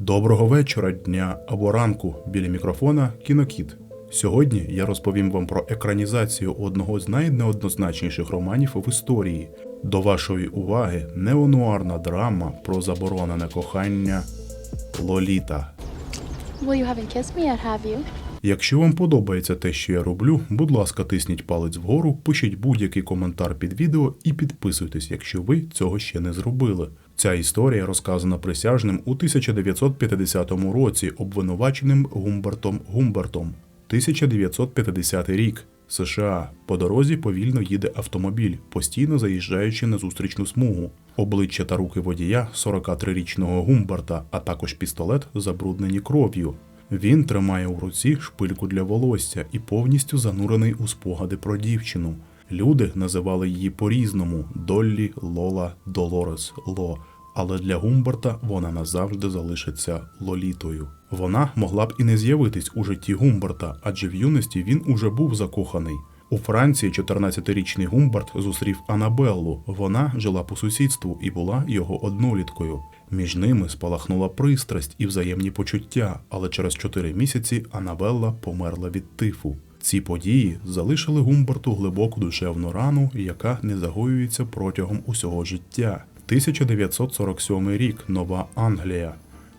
Доброго вечора, дня або ранку біля мікрофона Кінокіт. Сьогодні я розповім вам про екранізацію одного з найнеоднозначніших романів в історії. До вашої уваги неонуарна драма про заборонене кохання Лоліта. Well, you haven't kissed me yet, have you? Якщо вам подобається те, що я роблю, будь ласка, тисніть палець вгору, пишіть будь-який коментар під відео і підписуйтесь, якщо ви цього ще не зробили. Ця історія розказана присяжним у 1950 році обвинуваченим Гумбертом Гумбертом. 1950 рік. США по дорозі повільно їде автомобіль, постійно заїжджаючи на зустрічну смугу. Обличчя та руки водія 43-річного Гумберта, а також пістолет забруднені кров'ю. Він тримає у руці шпильку для волосся і повністю занурений у спогади про дівчину. Люди називали її по-різному: Доллі, Лола, Долорес, Ло. Але для Гумберта вона назавжди залишиться Лолітою. Вона могла б і не з'явитись у житті Гумберта, адже в юності він уже був закоханий. У Франції 14-річний Гумберт зустрів Анабеллу. Вона жила по сусідству і була його одноліткою. Між ними спалахнула пристрасть і взаємні почуття, але через 4 місяці Анабелла померла від тифу. Ці події залишили Гумберту глибоку душевну рану, яка не загоюється протягом усього життя. 1947 рік Нова Англія.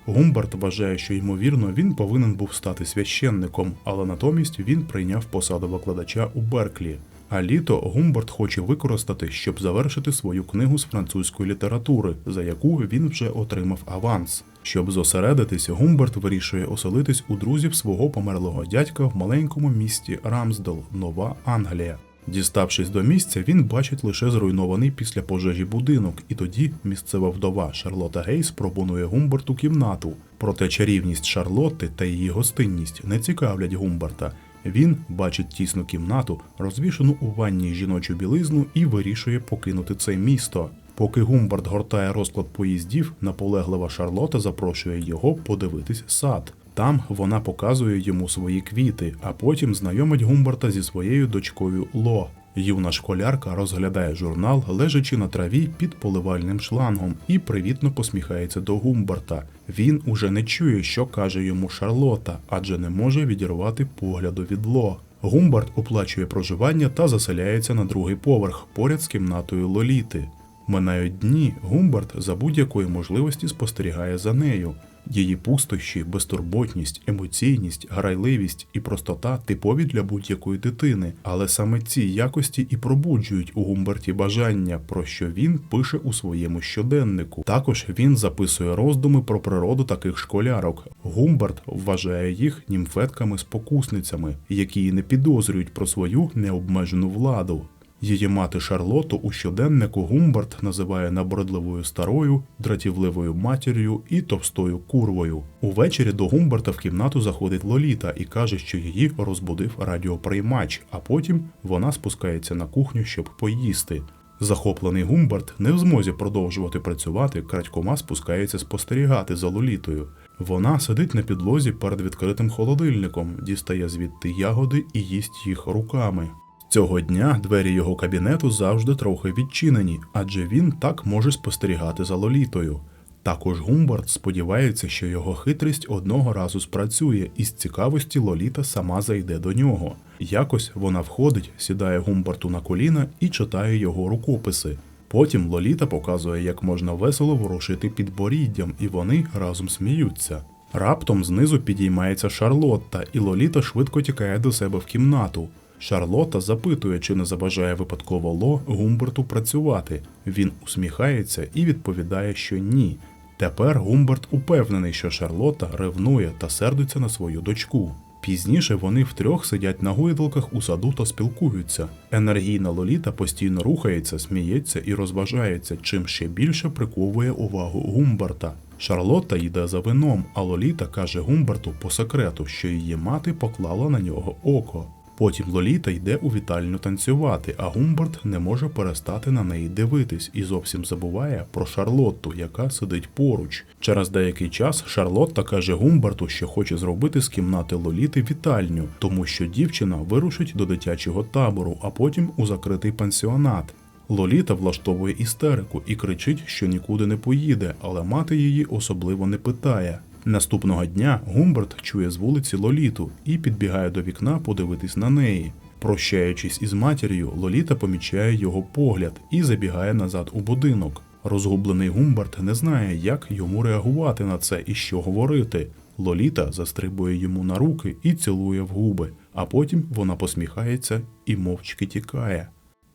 Гумберт вважає, що ймовірно він повинен був стати священником, але натомість він прийняв посаду викладача у Берклі. А літо Гумберт хоче використати, щоб завершити свою книгу з французької літератури, за яку він вже отримав аванс. Щоб зосередитися, Гумберт вирішує оселитись у друзів свого померлого дядька в маленькому місті Рамсдел, Нова Англія. Діставшись до місця, він бачить лише зруйнований після пожежі будинок, і тоді місцева вдова Шарлота Гейс пропонує Гумберту кімнату. Проте чарівність Шарлотти та її гостинність не цікавлять Гумберта. Він бачить тісну кімнату, розвішену у ванні жіночу білизну, і вирішує покинути це місто. Поки Гумберт гортає розклад поїздів, наполеглива Шарлота запрошує його подивитись сад. Там вона показує йому свої квіти, а потім знайомить Гумберта зі своєю дочкою Ло. Юна школярка розглядає журнал, лежачи на траві під поливальним шлангом, і привітно посміхається до Гумберта. Він уже не чує, що каже йому Шарлота, адже не може відірвати погляду від Ло. Гумберт оплачує проживання та заселяється на другий поверх поряд з кімнатою Лоліти. Минають дні, Гумберт за будь-якої можливості спостерігає за нею. Її пустощі, безтурботність, емоційність, грайливість і простота типові для будь-якої дитини, але саме ці якості і пробуджують у Гумберті бажання, про що він пише у своєму щоденнику. Також він записує роздуми про природу таких школярок. Гумберт вважає їх німфетками-спокусницями, які не підозрюють про свою необмежену владу. Її мати Шарлоту у щоденнику Гумберт називає набридливою старою, дратівливою матір'ю і товстою курвою. Увечері до Гумберта в кімнату заходить Лоліта і каже, що її розбудив радіоприймач, а потім вона спускається на кухню, щоб поїсти. Захоплений Гумберт не в змозі продовжувати працювати, крадькома спускається спостерігати за Лолітою. Вона сидить на підлозі перед відкритим холодильником, дістає звідти ягоди і їсть їх руками. Цього дня двері його кабінету завжди трохи відчинені, адже він так може спостерігати за Лолітою. Також Гумберт сподівається, що його хитрість одного разу спрацює, і з цікавості Лоліта сама зайде до нього. Якось вона входить, сідає Гумберту на коліна і читає його рукописи. Потім Лоліта показує, як можна весело ворушити підборіддям, і вони разом сміються. Раптом знизу підіймається Шарлотта, і Лоліта швидко тікає до себе в кімнату. Шарлота запитує, чи не забажає випадково Ло Гумберту працювати. Він усміхається і відповідає, що ні. Тепер Гумберт упевнений, що Шарлота ревнує та сердиться на свою дочку. Пізніше вони втрьох сидять на гойдалках у саду та спілкуються. Енергійна Лоліта постійно рухається, сміється і розважається, чим ще більше приковує увагу Гумберта. Шарлотта йде за вином, а Лоліта каже Гумберту по секрету, що її мати поклала на нього око. Потім Лоліта йде у вітальню танцювати, а Гумберт не може перестати на неї дивитись і зовсім забуває про Шарлотту, яка сидить поруч. Через деякий час Шарлотта каже Гумберту, що хоче зробити з кімнати Лоліти вітальню, тому що дівчина вирушить до дитячого табору, а потім у закритий пансіонат. Лоліта влаштовує істерику і кричить, що нікуди не поїде, але мати її особливо не питає. Наступного дня Гумберт чує з вулиці Лоліту і підбігає до вікна подивитись на неї. Прощаючись із матір'ю, Лоліта помічає його погляд і забігає назад у будинок. Розгублений Гумберт не знає, як йому реагувати на це і що говорити. Лоліта застрибує йому на руки і цілує в губи, а потім вона посміхається і мовчки тікає.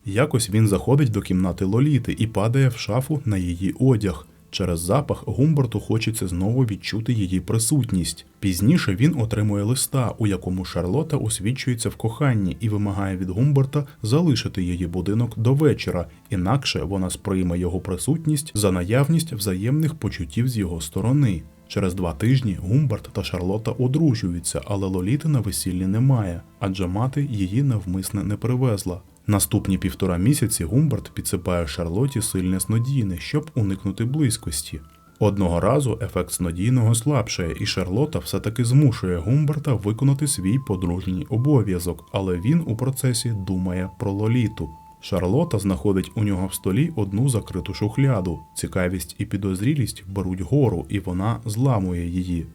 Якось він заходить до кімнати Лоліти і падає в шафу на її одяг. Через запах Гумберту хочеться знову відчути її присутність. Пізніше він отримує листа, у якому Шарлота освічується в коханні і вимагає від Гумберта залишити її будинок до вечора, інакше вона сприйме його присутність за наявність взаємних почуттів з його сторони. Через два тижні Гумберт та Шарлота одружуються, але Лоліти на весіллі немає, адже мати її навмисне не привезла. Наступні півтора місяці Гумберт підсипає Шарлоті сильне снодійне, щоб уникнути близькості. Одного разу ефект снодійного слабшає, і Шарлота все-таки змушує Гумберта виконати свій подружній обов'язок, але він у процесі думає про Лоліту. Шарлота знаходить у нього в столі одну закриту шухляду. Цікавість і підозрілість беруть гору, і вона зламує її.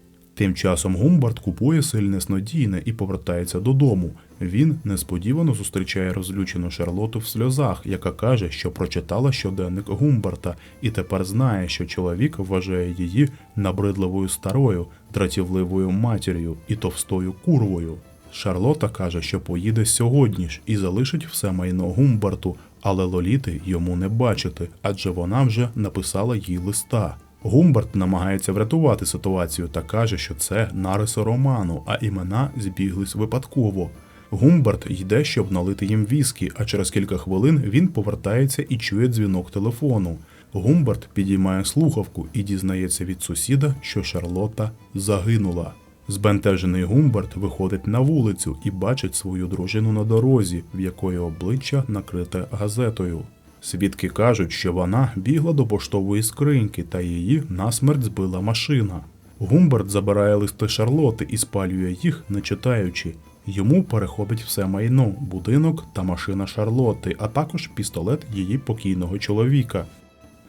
Тим часом Гумбарт купує сильне снодійне і повертається додому. Він несподівано зустрічає розлючену Шарлоту в сльозах, яка каже, що прочитала щоденник Гумбарта, і тепер знає, що чоловік вважає її набридливою старою, дратівливою матір'ю і товстою курвою. Шарлота каже, що поїде сьогодні ж і залишить все майно Гумбарту, але Лоліти йому не бачити, адже вона вже написала їй листа. Гумберт намагається врятувати ситуацію та каже, що це нариси роману, а імена збіглись випадково. Гумберт йде, щоб налити їм віскі, а через кілька хвилин він повертається і чує дзвінок телефону. Гумберт підіймає слухавку і дізнається від сусіда, що Шарлота загинула. Збентежений Гумберт виходить на вулицю і бачить свою дружину на дорозі, в якої обличчя накрите газетою. Свідки кажуть, що вона бігла до поштової скриньки та її насмерть збила машина. Гумберт забирає листи Шарлоти і спалює їх, не читаючи. Йому переходить все майно, будинок та машина Шарлоти, а також пістолет її покійного чоловіка.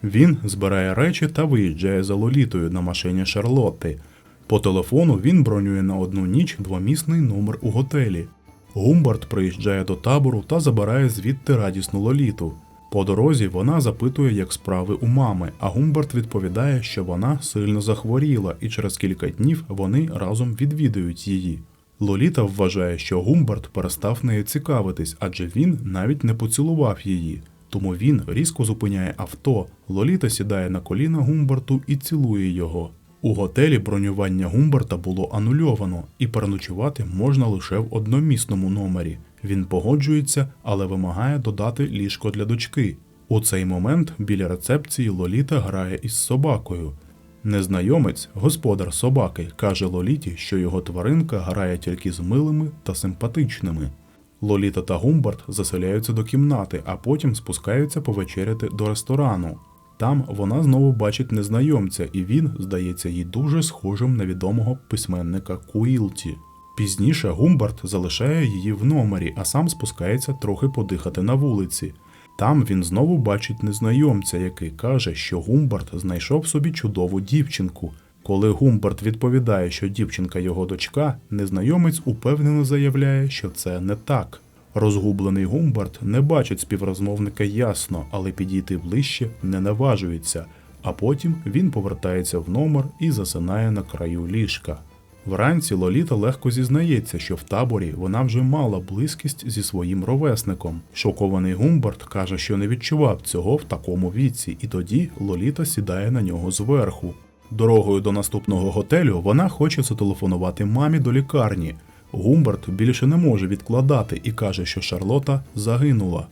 Він збирає речі та виїжджає за Лолітою на машині Шарлотти. По телефону він бронює на одну ніч двомісний номер у готелі. Гумбард приїжджає до табору та забирає звідти радісну Лоліту. По дорозі вона запитує, як справи у мами, а Гумбард відповідає, що вона сильно захворіла, і через кілька днів вони разом відвідують її. Лоліта вважає, що Гумбард перестав нею цікавитись, адже він навіть не поцілував її. Тому він різко зупиняє авто. Лоліта сідає на коліна Гумбарту і цілує його. У готелі бронювання Гумберта було анульовано, і переночувати можна лише в одномісному номері. Він погоджується, але вимагає додати ліжко для дочки. У цей момент біля рецепції Лоліта грає із собакою. Незнайомець, господар собаки, каже Лоліті, що його тваринка грає тільки з милими та симпатичними. Лоліта та Гумбарт заселяються до кімнати, а потім спускаються повечеряти до ресторану. Там вона знову бачить незнайомця, і він здається їй дуже схожим на відомого письменника Куілті. Пізніше Гумбарт залишає її в номері, а сам спускається трохи подихати на вулиці. Там він знову бачить незнайомця, який каже, що Гумбарт знайшов собі чудову дівчинку. Коли Гумбарт відповідає, що дівчинка його дочка, незнайомець упевнено заявляє, що це не так. Розгублений Гумбарт не бачить співрозмовника ясно, але підійти ближче не наважується, а потім він повертається в номер і засинає на краю ліжка. Вранці Лоліта легко зізнається, що в таборі вона вже мала близькість зі своїм ровесником. Шокований Гумбарт каже, що не відчував цього в такому віці, і тоді Лоліта сідає на нього зверху. Дорогою до наступного готелю вона хоче зателефонувати мамі до лікарні. Гумберт більше не може відкладати і каже, що Шарлота загинула.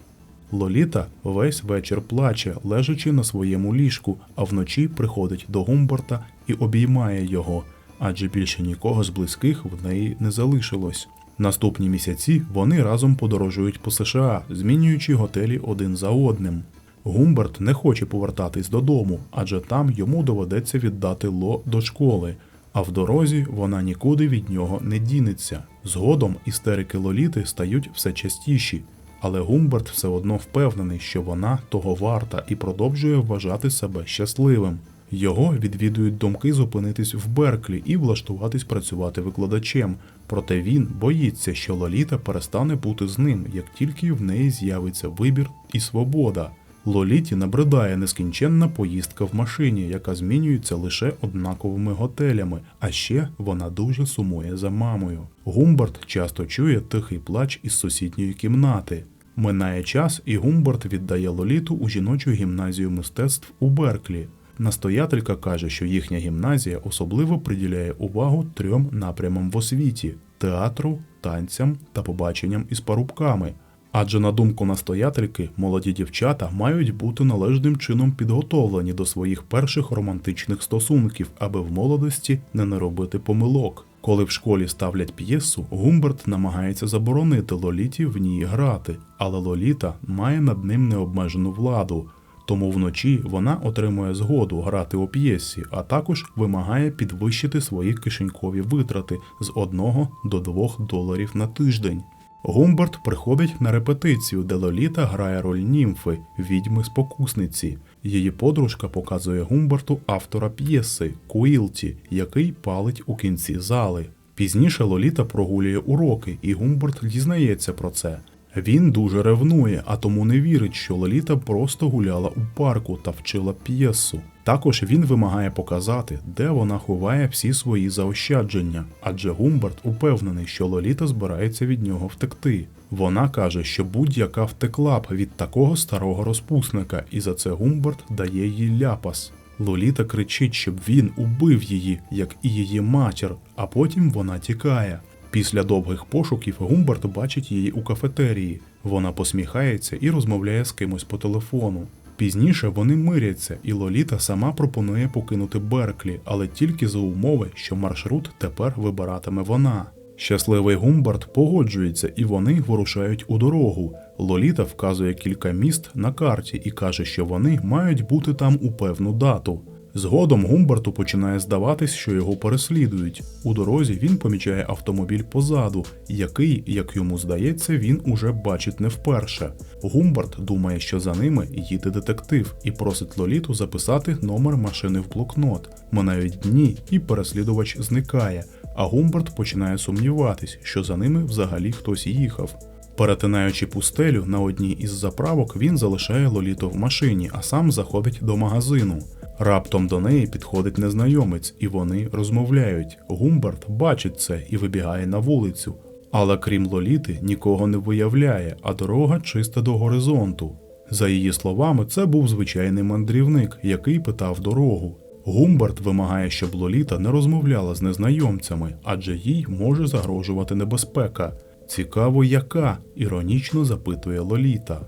Лоліта весь вечір плаче, лежачи на своєму ліжку, а вночі приходить до Гумберта і обіймає його, адже більше нікого з близьких в неї не залишилось. Наступні місяці вони разом подорожують по США, змінюючи готелі один за одним. Гумберт не хоче повертатись додому, адже там йому доведеться віддати Ло до школи, а в дорозі вона нікуди від нього не дінеться. Згодом істерики Лоліти стають все частіші, але Гумберт все одно впевнений, що вона того варта і продовжує вважати себе щасливим. Його відвідують думки зупинитись в Берклі і влаштуватись працювати викладачем. Проте він боїться, що Лоліта перестане бути з ним, як тільки в неї з'явиться вибір і свобода. Лоліті набридає нескінченна поїздка в машині, яка змінюється лише однаковими готелями, а ще вона дуже сумує за мамою. Гумбарт часто чує тихий плач із сусідньої кімнати. Минає час, і Гумбарт віддає Лоліту у жіночу гімназію мистецтв у Берклі. Настоятелька каже, що їхня гімназія особливо приділяє увагу трьом напрямам в освіті театру, танцям та побаченням із парубками. Адже, на думку настоятельки, молоді дівчата мають бути належним чином підготовлені до своїх перших романтичних стосунків, аби в молодості не наробити помилок. Коли в школі ставлять п'єсу, Гумберт намагається заборонити Лоліті в ній грати, але Лоліта має над ним необмежену владу. Тому вночі вона отримує згоду грати у п'єсі, а також вимагає підвищити свої кишенькові витрати з 1 до 2 доларів на тиждень. Гумберт приходить на репетицію, де Лоліта грає роль німфи, відьми спокусниці. Її подружка показує Гумберту автора п'єси Куілті, який палить у кінці зали. Пізніше Лоліта прогулює уроки, і Гумберт дізнається про це. Він дуже ревнує, а тому не вірить, що Лоліта просто гуляла у парку та вчила п'єсу. Також він вимагає показати, де вона ховає всі свої заощадження, адже Гумберт упевнений, що Лоліта збирається від нього втекти. Вона каже, що будь-яка втекла б від такого старого розпусника, і за це Гумберт дає їй ляпас. Лоліта кричить, щоб він убив її, як і її матір, а потім вона тікає. Після довгих пошуків Гумберт бачить її у кафетерії. Вона посміхається і розмовляє з кимось по телефону. Пізніше вони миряться, і Лоліта сама пропонує покинути Берклі, але тільки за умови, що маршрут тепер вибиратиме вона. Щасливий Гумбарт погоджується, і вони вирушають у дорогу. Лоліта вказує кілька міст на карті і каже, що вони мають бути там у певну дату. Згодом Гумбарту починає здаватись, що його переслідують. У дорозі він помічає автомобіль позаду, який, як йому здається, він уже бачить не вперше. Гумбарт думає, що за ними їде детектив, і просить Лоліту записати номер машини в блокнот. Минають дні, і переслідувач зникає. А Гумбарт починає сумніватись, що за ними взагалі хтось їхав. Перетинаючи пустелю на одній із заправок, він залишає Лоліту в машині, а сам заходить до магазину. Раптом до неї підходить незнайомець, і вони розмовляють. Гумберт бачить це і вибігає на вулицю. Але крім Лоліти, нікого не виявляє, а дорога чиста до горизонту. За її словами, це був звичайний мандрівник, який питав дорогу. Гумберт вимагає, щоб Лоліта не розмовляла з незнайомцями, адже їй може загрожувати небезпека. Цікаво, яка? іронічно запитує Лоліта.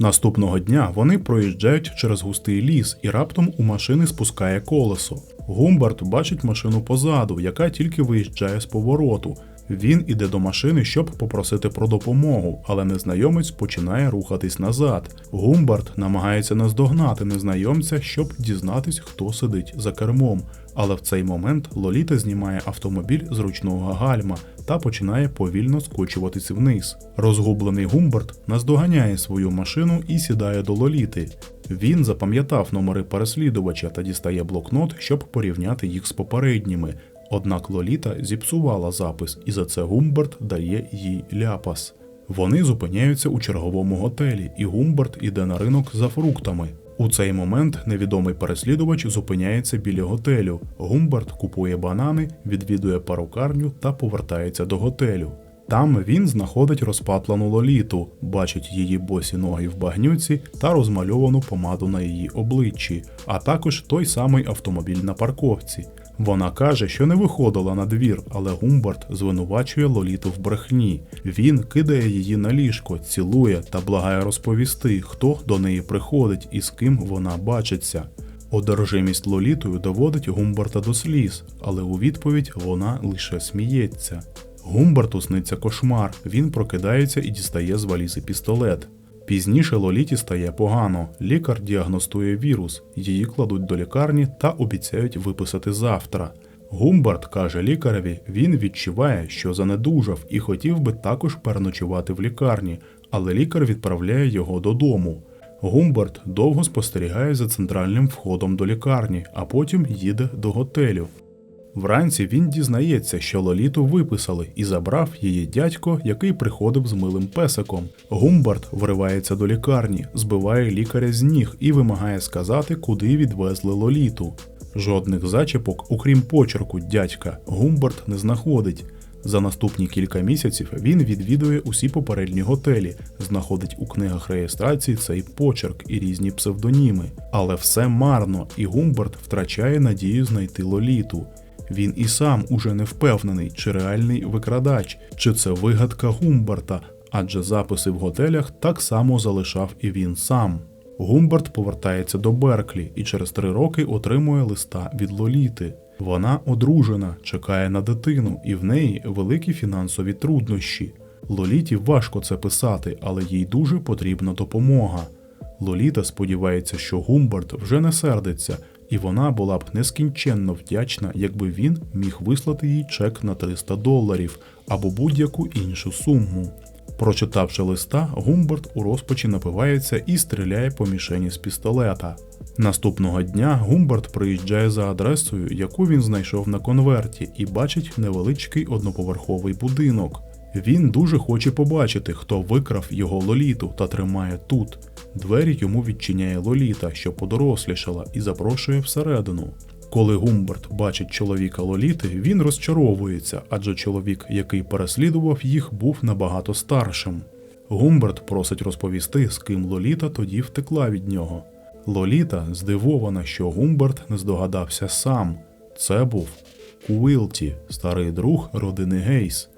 Наступного дня вони проїжджають через густий ліс і раптом у машини спускає колесо. Гумбарт бачить машину позаду, яка тільки виїжджає з повороту. Він іде до машини, щоб попросити про допомогу, але незнайомець починає рухатись назад. Гумбарт намагається наздогнати незнайомця, щоб дізнатись, хто сидить за кермом. Але в цей момент Лоліта знімає автомобіль з ручного гальма та починає повільно скочуватись вниз. Розгублений Гумберт наздоганяє свою машину і сідає до Лоліти. Він запам'ятав номери переслідувача та дістає блокнот, щоб порівняти їх з попередніми. Однак Лоліта зіпсувала запис, і за це Гумберт дає їй ляпас. Вони зупиняються у черговому готелі, і Гумберт іде на ринок за фруктами. У цей момент невідомий переслідувач зупиняється біля готелю. Гумбард купує банани, відвідує парукарню та повертається до готелю. Там він знаходить розпатлану лоліту, бачить її босі ноги в багнюці та розмальовану помаду на її обличчі, а також той самий автомобіль на парковці. Вона каже, що не виходила на двір, але Гумбарт звинувачує Лоліту в брехні. Він кидає її на ліжко, цілує та благає розповісти, хто до неї приходить і з ким вона бачиться. Одержимість Лолітою доводить Гумбарта до сліз, але у відповідь вона лише сміється. Гумбарту сниться кошмар, він прокидається і дістає з валізи пістолет. Пізніше Лоліті стає погано. Лікар діагностує вірус, її кладуть до лікарні та обіцяють виписати завтра. Гумбарт каже лікареві, він відчуває, що занедужав і хотів би також переночувати в лікарні, але лікар відправляє його додому. Гумберт довго спостерігає за центральним входом до лікарні, а потім їде до готелю. Вранці він дізнається, що Лоліту виписали і забрав її дядько, який приходив з милим песиком. Гумбарт вривається до лікарні, збиває лікаря з ніг і вимагає сказати, куди відвезли Лоліту. Жодних зачіпок, окрім почерку дядька, Гумбарт не знаходить. За наступні кілька місяців він відвідує усі попередні готелі, знаходить у книгах реєстрації цей почерк і різні псевдоніми. Але все марно, і Гумбарт втрачає надію знайти Лоліту. Він і сам уже не впевнений, чи реальний викрадач, чи це вигадка Гумбарта, адже записи в готелях так само залишав і він сам. Гумбарт повертається до Берклі і через три роки отримує листа від Лоліти. Вона одружена, чекає на дитину, і в неї великі фінансові труднощі. Лоліті важко це писати, але їй дуже потрібна допомога. Лоліта сподівається, що Гумбарт вже не сердиться, і вона була б нескінченно вдячна, якби він міг вислати їй чек на 300 доларів або будь-яку іншу суму. Прочитавши листа, Гумберт у розпачі напивається і стріляє по мішені з пістолета. Наступного дня Гумберт приїжджає за адресою, яку він знайшов на конверті, і бачить невеличкий одноповерховий будинок. Він дуже хоче побачити, хто викрав його лоліту та тримає тут. Двері йому відчиняє Лоліта, що подорослішала, і запрошує всередину. Коли Гумберт бачить чоловіка Лоліти, він розчаровується, адже чоловік, який переслідував їх, був набагато старшим. Гумберт просить розповісти, з ким Лоліта тоді втекла від нього. Лоліта здивована, що Гумберт не здогадався сам. Це був Куилті, старий друг родини Гейс.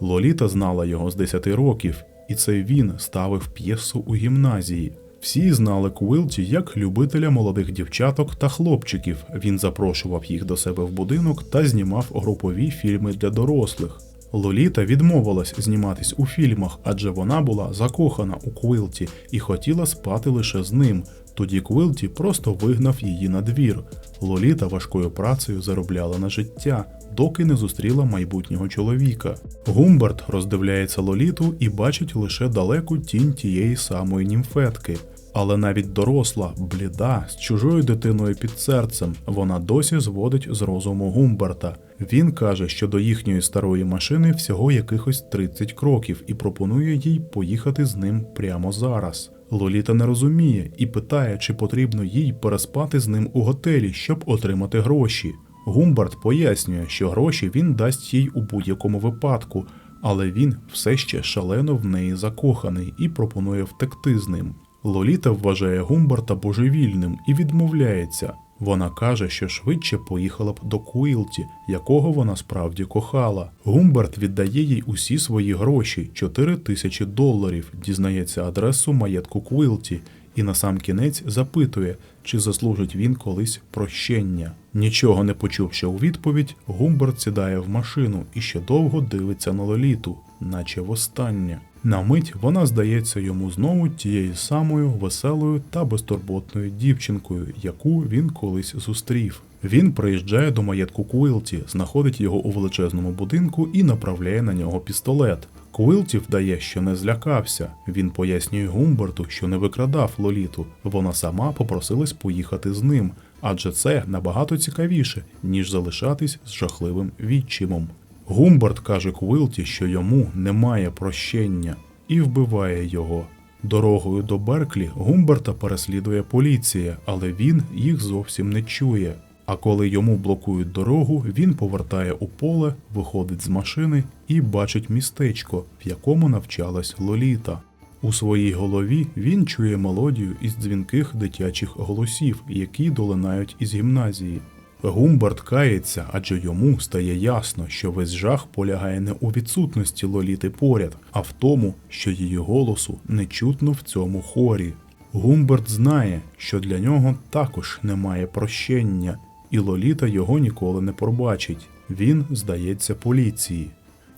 Лоліта знала його з 10 років, і це він ставив п'єсу у гімназії. Всі знали Куилті як любителя молодих дівчаток та хлопчиків. Він запрошував їх до себе в будинок та знімав групові фільми для дорослих. Лоліта відмовилась зніматись у фільмах, адже вона була закохана у Квилті і хотіла спати лише з ним. Тоді Квилті просто вигнав її на двір. Лоліта важкою працею заробляла на життя, доки не зустріла майбутнього чоловіка. Гумберт роздивляється Лоліту і бачить лише далеку тінь тієї самої німфетки. Але навіть доросла, бліда, з чужою дитиною під серцем, вона досі зводить з розуму Гумберта. Він каже, що до їхньої старої машини всього якихось 30 кроків і пропонує їй поїхати з ним прямо зараз. Лоліта не розуміє і питає, чи потрібно їй переспати з ним у готелі, щоб отримати гроші. Гумберт пояснює, що гроші він дасть їй у будь-якому випадку, але він все ще шалено в неї закоханий і пропонує втекти з ним. Лоліта вважає Гумберта божевільним і відмовляється. Вона каже, що швидше поїхала б до Куілті, якого вона справді кохала. Гумберт віддає їй усі свої гроші 4 тисячі доларів, дізнається адресу маєтку Куілті і на сам кінець запитує, чи заслужить він колись прощення. Нічого не почувши у відповідь, Гумберт сідає в машину і ще довго дивиться на Лоліту, наче востаннє. На мить вона здається йому знову тією самою веселою та безтурботною дівчинкою, яку він колись зустрів. Він приїжджає до маєтку Куилті, знаходить його у величезному будинку і направляє на нього пістолет. Куилті вдає, що не злякався. Він пояснює Гумберту, що не викрадав Лоліту. Вона сама попросилась поїхати з ним, адже це набагато цікавіше, ніж залишатись з жахливим відчимом. Гумберт каже Квилті, що йому немає прощення, і вбиває його. Дорогою до Берклі Гумберта переслідує поліція, але він їх зовсім не чує. А коли йому блокують дорогу, він повертає у поле, виходить з машини і бачить містечко, в якому навчалась Лоліта. У своїй голові він чує мелодію із дзвінких дитячих голосів, які долинають із гімназії. Гумберт кається, адже йому стає ясно, що весь жах полягає не у відсутності Лоліти поряд, а в тому, що її голосу не чутно в цьому хорі. Гумберт знає, що для нього також немає прощення, і Лоліта його ніколи не пробачить. Він здається поліції.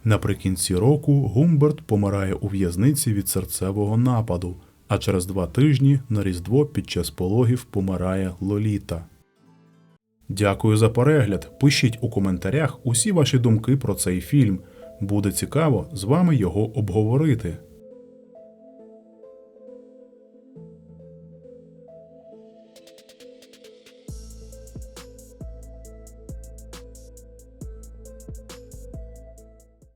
Наприкінці року Гумберт помирає у в'язниці від серцевого нападу, а через два тижні на Різдво під час пологів помирає Лоліта. Дякую за перегляд. Пишіть у коментарях усі ваші думки про цей фільм. Буде цікаво з вами його обговорити.